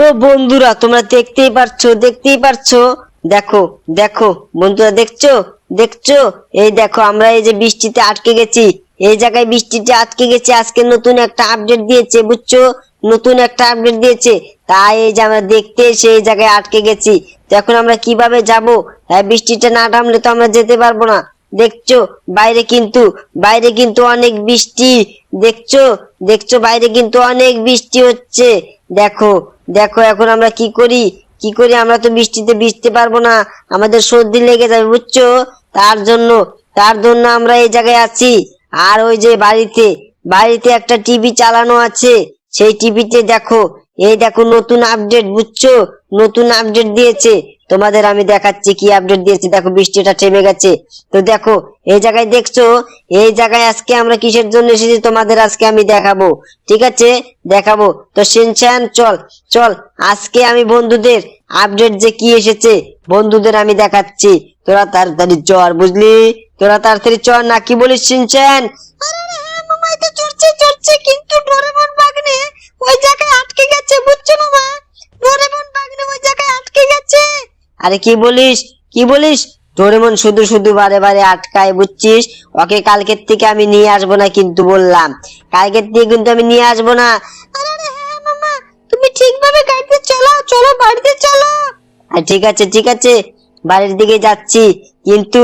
তো বন্ধুরা, তোমরা দেখতেই পারছ দেখতেই পারছ? দেখো দেখো, বন্ধুরা দেখছ? দেখছ? এই দেখো, আমরা এই যে বৃষ্টিতে আটকে গেছি। এই জায়গায় বৃষ্টিতে আটকে গেছি, আজকে নতুন একটা আপডেট দিয়েছে, বুঝছ? নতুন একটা আপডেট দিয়েছে। তাই এই যে আমরা দেখতে এসে এই জায়গায় আটকে গেছি। তো এখন আমরা কীভাবে যাব? হ্যাঁ বৃষ্টিটা না থামলে তো আমরা যেতে পারব না। দেখছ? বাইরে কিন্তু বাইরে কিন্তু অনেক বৃষ্টি। দেখছ? দেখছ? বাইরে কিন্তু অনেক বৃষ্টি হচ্ছে। দেখো দেখো এখন আমরা কি করি? কি করি? আমরা তো বৃষ্টিতে বৃষ্টি পারব না। আমাদের সর্দি লেগে যাবে, বুঝছ? তার জন্য তার জন্য আমরা এই জায়গায় আছি। আর ওই যে বাড়িতে বাড়িতে একটা টিভি চালানো আছে। সেই টিভিতে দেখো এই দেখো নতুন আপডেট বুঝছ? নতুন আপডেট দিয়েছে। তোমাদের আমি দেখাচ্ছি কি আপডেট দিয়েছে। দেখো, বৃষ্টিটা থেমে গেছে। তো দেখো, এই জায়গায় দেখছ? এই জায়গায় আজকে আমরা কিসের জন্য এসেছি তোমাদের আজকে আমি দেখাবো। ঠিক আছে? দেখাবো। তো সিনচান চল চল। আজকে আমি বন্ধুদের আপডেট যে কি এসেছে, বন্ধুদের আমি দেখাচ্ছি। তোরা তাড়াতাড়ি চর বুঝলি? তোরা তাড়াতাড়ি চর না, কি বলিস সিনচান আরে কি বলিস? কি বলিস? ডোরেমন শুধু শুধু বারে বারে আটকায়, বুঝছিস? ওকে কালকের থেকে আমি নিয়ে আসব না কিন্তু বললাম। কালকের থেকে কিন্তু আমি নিয়ে আসব না। হ্যাঁ তুমি ঠিকভাবে গাড়িতে চলো চলো বাড়িতে চলো ঠিক আছে ঠিক আছে। বাড়ির দিকে যাচ্ছি। কিন্তু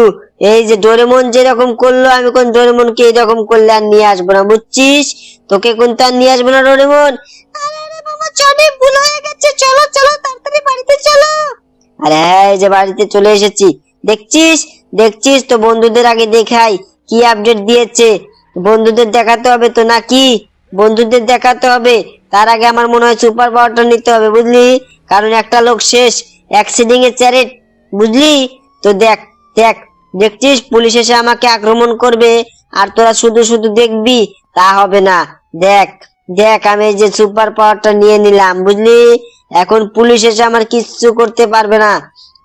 এই যে ডোরেমন যেরকম করল, আমি কোন ডোরেমনকে এরকম করলে আর নিয়ে আসব না, বুঝছিস? তোকে কিন্তু আর নিয়ে আসব না ডোরেমন? চলে, ভুল হয়ে গেছে, চলো। আরে এই যে বাড়িতে চলে এসেছি, দেখছিস? দেখছিস তো বন্ধুদের আগে দেখাই, কি আপডেট দিয়েছে? বন্ধুদের দেখাতে হবে তো নাকি? বন্ধুদের দেখাতে হবে, তার আগে আমার মনে হয় সুপার পাওয়ারটা নিতে হবে, বুঝলি? কারণ একটা লোক শেষ অ্যাক্সিডেন্ট এর চ্যারেট বুঝলি? তো দেখ দেখ, দেখছিস? পুলিশ এসে আমাকে আক্রমণ করবে, আর তোরা শুধু শুধু দেখবি, তা হবে না। দেখ দেখ, আমি যে সুপার পাওয়ারটা নিয়ে নিলাম, বুঝলি? এখন পুলিশ এসে আমার কিচ্ছু করতে পারবে না।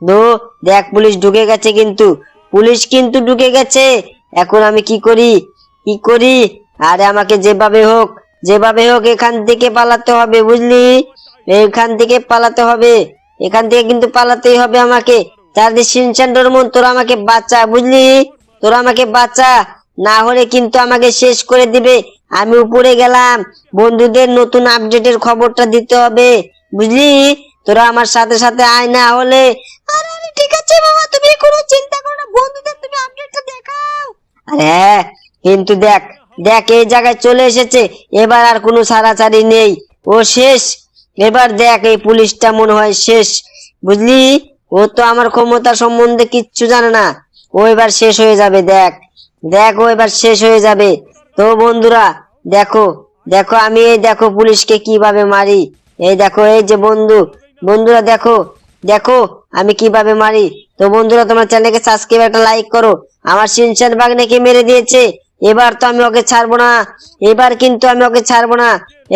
দো, দেখ পুলিশ ঢুকে গেছে কিন্তু। পুলিশ কিন্তু ঢুকে গেছে। এখন আমি কি করি? কি করি? আরে আমাকে যেভাবে হোক যেভাবে হোক এখান থেকে পালাতে হবে, বুঝলি? এখান থেকে পালাতে হবে। এখান থেকে কিন্তু পালাতেই হবে আমাকে। চারদিক সিনচান্ডর মন, তোরা আমাকে বাঁচা, বুঝলি? তোরা আমাকে বাঁচা। না হলে কিন্তু আমাকে শেষ করে দিবে। আমি উপরে গেলাম। বন্ধুদের নতুন আপডেটের খবরটা দিতে হবে। বুঝলি? তোরা আমার সাথে সাথে আয় না হলে। ঠিক আছে মামা তুমি কোনো চিন্তা করো না। বন্ধুদের তুমি আপডেটটা দেখাও। আরে হ্যাঁ কিন্তু দেখ দেখ, এই জায়গায় চলে এসেছে। এবার আর কোনো ছাড়াছাড়ি নেই। ও শেষ। এবার দেখ, এই পুলিশটা মনে হয় শেষ। বুঝলি? ও তো আমার ক্ষমতা সম্বন্ধে কিচ্ছু জানে না। ও এবার শেষ হয়ে যাবে, দেখ। দেখ, ও এবার শেষ হয়ে যাবে। তো বন্ধুরা, দেখো দেখো, আমি এই দেখো পুলিশকে কীভাবে মারি। এই দেখো, এই যে বন্ধু, বন্ধুরা দেখো দেখো, আমি কীভাবে মারি। তো বন্ধুরা, তোমার চ্যানেলকে সাবস্ক্রাইব একটা লাইক করো। আমার সিনচান বাগনেকে মেরে দিয়েছে। এবার তো আমি ওকে ছাড়বো না। এবার কিন্তু আমি ওকে ছাড়বো না।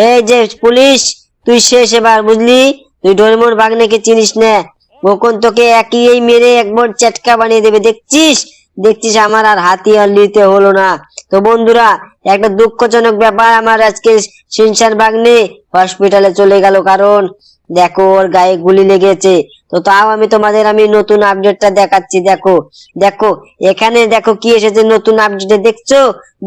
এই যে পুলিশ, তুই শেষ এবার, বুঝলি? তুই ডোরেমন বাগনেকে চিনিস না? ওখন তোকে একই এই মেরে একবার চেটকা বানিয়ে দেবে, দেখছিস? দেখছিস আমার আর হাতি আর নিতে হলো না। তো বন্ধুরা একটা দুঃখজনক ব্যাপার আমার আজকে সিনচান বাগনে হসপিটালে চলে গেল, কারণ দেখো ওর গায়ে গুলি লেগেছে। তো তাও আমি তোমাদের আমি নতুন আপডেটটা দেখাচ্ছি, দেখো। দেখো, এখানে দেখো কি এসেছে, নতুন আপডেটে দেখছ?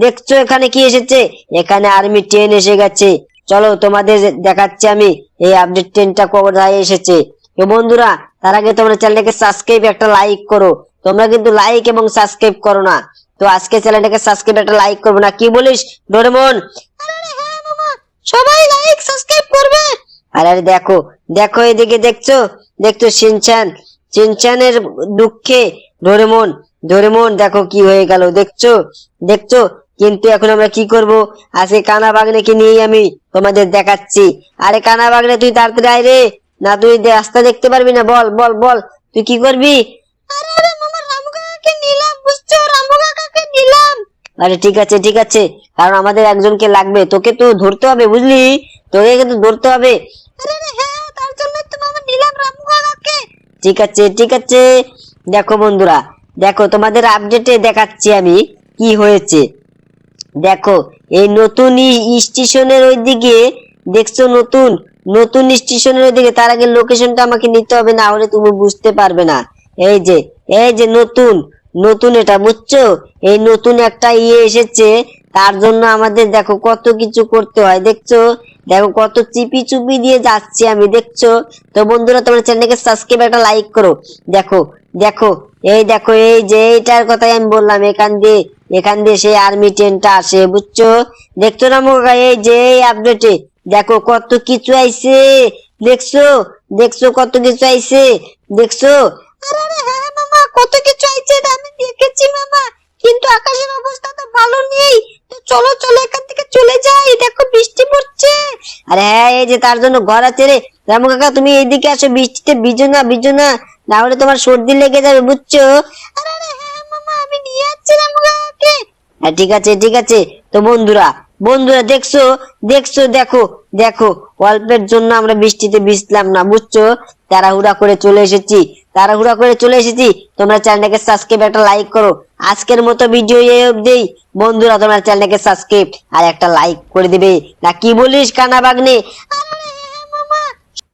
দেখছ এখানে কি এসেছে? এখানে আর্মি ট্রেন এসে গেছে। চলো তোমাদের দেখাচ্ছি আমি এই আপডেট ট্রেনটা কোথায় এসেছে। তো বন্ধুরা, তার আগে তোমরা চ্যানেলটাকে সাবস্ক্রাইব একটা লাইক করো। তোমরা কিন্তু লাইক এবং সাবস্ক্রাইব করো না। তো আজকে চ্যানেলটাকে সাবস্ক্রাইব একটা লাইক করব না। কি বলিস? ডোরেমন। হ্যাঁ সবাই লাইক সাবস্ক্রাইব করবে। আরে আরে দেখো। দেখো এদিকে দেখছ? দেখছ সিনচান সিনচানের দুঃখে ডোরেমন। ডোরেমন দেখো কি হয়ে গেল। দেখছ? দেখছ? কিন্তু এখন আমরা কি করব? আজকে কানা বাগনেকে নিয়েই আমি তোমাদের দেখাচ্ছি। আরে কানা বাগনে তুই তাড়াতাড়ি আয় রে। না তুই রাস্তা দেখতে পারবি না। বল বল বল। তুই কি করবি? আরে ঠিক আছে ঠিক আছে। কারণ আমাদের একজনকে লাগবে। তোকে তো ধরতে হবে, বুঝলি? তোকে কিন্তু ধরতে হবে। হ্যাঁ ঠিক আছে ঠিক আছে। দেখো বন্ধুরা, দেখো, তোমাদের আপডেটে দেখাচ্ছি আমি কি হয়েছে। দেখো, এই নতুন ই- ওই দিকে দেখছ নতুন? নতুন স্টেশনের ওই দিকে তার আগে লোকেশনটা আমাকে নিতে হবে, না হলে তুমি বুঝতে পারবে না। এই যে এই যে নতুন নতুন এটা, বুঝছ? এই নতুন একটা ইয়ে এসেছে, তার জন্য আমাদের দেখো কত কিছু করতে হয়, দেখছ? দেখো কত চিপি চুপি দিয়ে যাচ্ছি আমি, দেখছ? তো বন্ধুরা, তোমার চ্যানেলকে সাবস্ক্রাইব একটা লাইক করো। দেখো দেখো, এই দেখো, এই যে এইটার কথাই আমি বললাম, এখান দিয়ে এখান দিয়ে সেই আর্মি ট্রেনটা আসে, বুঝছ? দেখছ না মোকা এই যে আপডেটে দেখো কত কিছু আইছে, দেখছ? দেখছ কত কিছু আইছে, দেখছ? আমি দেখেছি, মামা। কিন্তু আকাশের অবস্থা তো ভালো নেই। তো চলো চলো এখান থেকে চলে যাই। দেখো বৃষ্টি পড়ছে। আরে হ্যাঁ এই যে তার জন্য ঘর আছে রামু কাকা, তুমি এইদিকে আসো। বৃষ্টিতে ভিজো না ভিজো না। না হলে তোমার সর্দি লেগে যাবে, বুঝছ? আরে হ্যাঁ মামা, আমি নিয়ে যাচ্ছি রামুকাকে হ্যাঁ ঠিক আছে ঠিক আছে। তো বন্ধুরা বন্ধুরা, দেখছ? দেখছ, দেখো দেখো। অল্পের জন্য আমরা বৃষ্টিতে ভিজলাম না, বুঝছ? তাড়াহুড়া করে চলে এসেছি। তাড়াহুড়া করে চলে এসেছি। তোমরা চ্যানেলটাকে সাবস্ক্রাইব একটা লাইক করো। আজকের মতো ভিডিও এই অবধি। বন্ধুরা, তোমরা চ্যানেলটাকে সাবস্ক্রাইব আর একটা লাইক করে দিবে। না, কি বলিস, কানা বাগনে?